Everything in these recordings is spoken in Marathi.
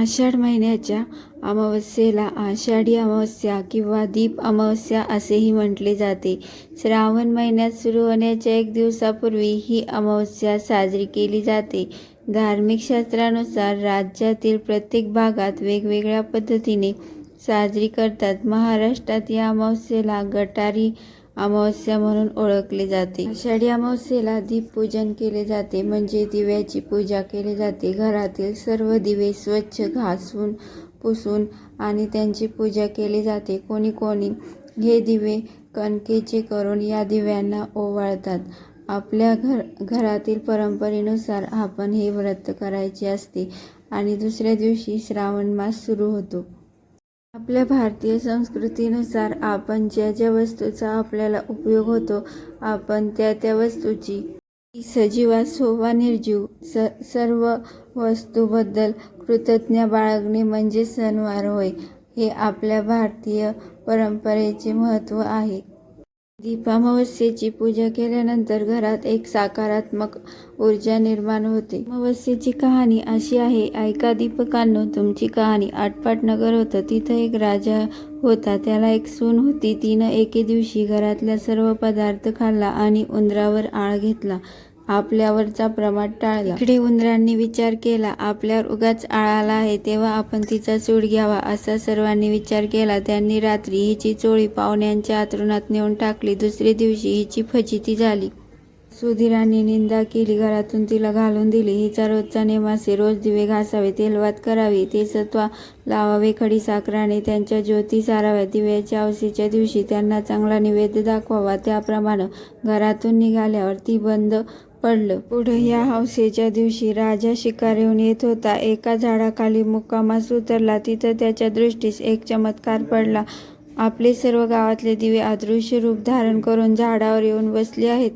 आषाढ महिन्याच्या अमावस्येला आषाढी अमावस्या किंवा दीप अमावस्या असेही म्हटले जाते. श्रावण महिन्यात सुरू होण्याच्या एक दिवसापूर्वी ही अमावस्या साजरी केली जाते. धार्मिक शास्त्रानुसार राज्यातील प्रत्येक भागात वेगवेगळ्या पद्धतीने साजरी करतात. महाराष्ट्रात या अमावस्येला गटारी अमावस्या म्हणून ओळखले जाते. आषाढी अमावस्येला दीपपूजन केले जाते म्हणजे दिव्याची पूजा केली जाते. घरातील सर्व दिवे स्वच्छ घासून पुसून आणि त्यांची पूजा केली जाते. कोणी कोणी हे दिवे कणकेचे करून या दिव्यांना ओवाळतात. आपल्या घर घरातील परंपरेनुसार आपण हे व्रत करायचे असते आणि दुसऱ्या दिवशी श्रावण मास सुरू होतो. आपल्या भारतीय संस्कृतीनुसार आपण ज्या ज्या वस्तूचा आपल्याला उपयोग होतो आपण त्या त्या वस्तूची सजीव असो वा निर्जीव सर्व वस्तूबद्दल कृतज्ञ बाळगणे म्हणजे सणवार होय. हे आपल्या भारतीय परंपरेचे महत्त्व आहे. दीपामवस्येची पूजा केल्यानंतर घरात एक सकारात्मक ऊर्जा निर्माण होते. अमावस्येची कहाणी अशी आहे ऐका दीपकांनो तुमची कहाणी आटपाट नगर होतं. तिथं एक राजा होता. त्याला एक सून होती. तिनं एके दिवशी घरातल्या सर्व पदार्थ खाल्ला आणि उंदरावर आळ घेतला. आपल्यावरचा प्रमाद टाळला. इकडे उंदरांनी विचार केला आपल्यावर उगाच आळाला आहे तेव्हा आपण तिचा सूड घ्यावा असा सर्वांनी विचार केला. त्यांनी रात्री हिची चोळी पाहुण्यांच्या आतरुणात नेऊन टाकली. दुसरे दिवशी हिची फजिती झाली. सुधीरांनी निंदा केली. घरातून तिला घालून दिली हिचा रोजचा नेम असे रोज दिवे घासावे, तेलवात करावी, तेसत्वा लावावे, खडी साखराने त्यांच्या ज्योती साराव्या दिव्याच्या अमावस्येच्या दिवशी त्यांना चांगला निवेद्य दाखवावा. त्याप्रमाणे घरातून निघाल्यावर ती बंद पडलं. पुढं या हौसेच्या दिवशी राजा शिकारीहून येत होता. एका झाडाखाली मुक्कामास उतरला. तिथं त्याच्या दृष्टीस एक चमत्कार पडला. आपले सर्व गावातले दिवे अदृश्य रूप धारण करून झाडावर येऊन बसले आहेत.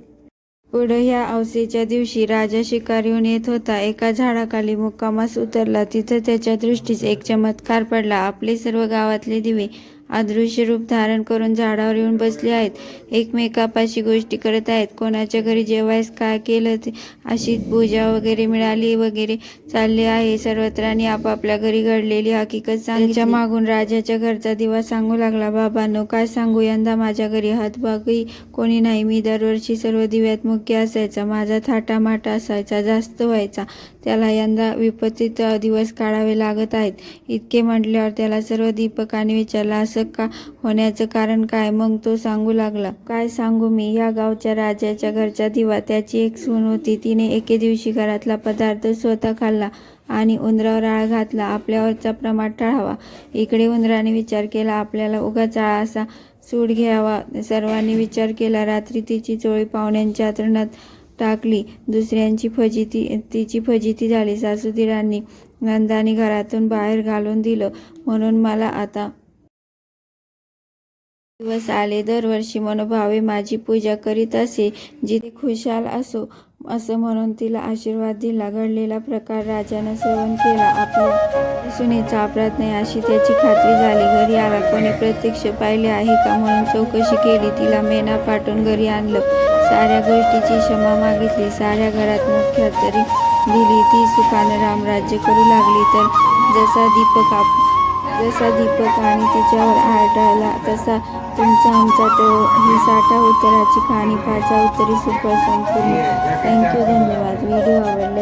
पुढं या अवसेच्या दिवशी राजा शिकारीहून येत होता. एका झाडाखाली मुक्कामास उतरला. तिथं त्याच्या दृष्टीस एक चमत्कार पडला. आपले सर्व गावातले दिवे अदृश्य रूप धारण करून झाडावर येऊन बसले आहेत. एकमेकापाशी गोष्टी करत आहेत. कोणाच्या घरी जेवायस काय केलं अशी पूजा वगैरे मिळाली वगैरे चालले आहे. सर्वत्रांनी आपापल्या घरी घडलेली हकीकत सांगितली. मागून राजाच्या घरचा दिवा सांगू लागला बाबांनो काय सांगू यंदा माझ्या घरी हातबागही कोणी नाही. मी दरवर्षी सर्व दिव्यात मुख्य असायचा. माझा थाटामाटा असायचा. जास्त व्हायचा. त्याला यंदा विपरीत दिवस काढावे लागत आहेत. इतके म्हटल्यावर त्याला सर्व दीपकांनी विचारला असं का होण्याचं कारण काय? मग तो सांगू लागला. काय सांगू मी. या गावच्या राजाच्या घरचा दिवा. त्याची एक सून होती. तिने एके दिवशी घरातला पदार्थ स्वतः खाल्ला आणि उंदरावर आळ घातला. आपल्यावरचा प्रमाण टाळावा. इकडे उंदराने विचार केला आपल्याला उगाच आळा असा सूड घ्यावा. सर्वांनी विचार केला. रात्री तिची चोळी पाहुण्यांच्या आचरणात टाकली. दुसऱ्यांची फजिती तिची फजिती झाली. सासूदिरांनी नंदानी घरातून बाहेर घालून दिलं म्हणून मला आता दिवस आले. दरवर्षी मनोभावे माझी पूजा करीत असे. जिथे खुशाल असो असं म्हणून तिला आशीर्वाद दिला. घडलेला प्रकार राजानं सेवन केला. आपल्या सुनेचा अपराध नाही अशी त्याची खात्री झाली. घरी आला. कोणी प्रत्यक्ष पाहिले आहे का म्हणून चौकशी केली. तिला मेना पाठवून घरी आणलं. साऱ्या गोष्टीची क्षमा मागितली. साऱ्या घरात मुख्यतरी दिली. ती सुखानं रामराज्य करू लागली. तर जसा दीपक आप जसा दीपक आणि तिच्यावर आढळला तसा तुमचा आमचा तो ही साठा उत्तराची कहाणी पाचा उत्तरी सुपर संपूर्ण. थँक्यू धन्यवाद व्हिडिओ आवडला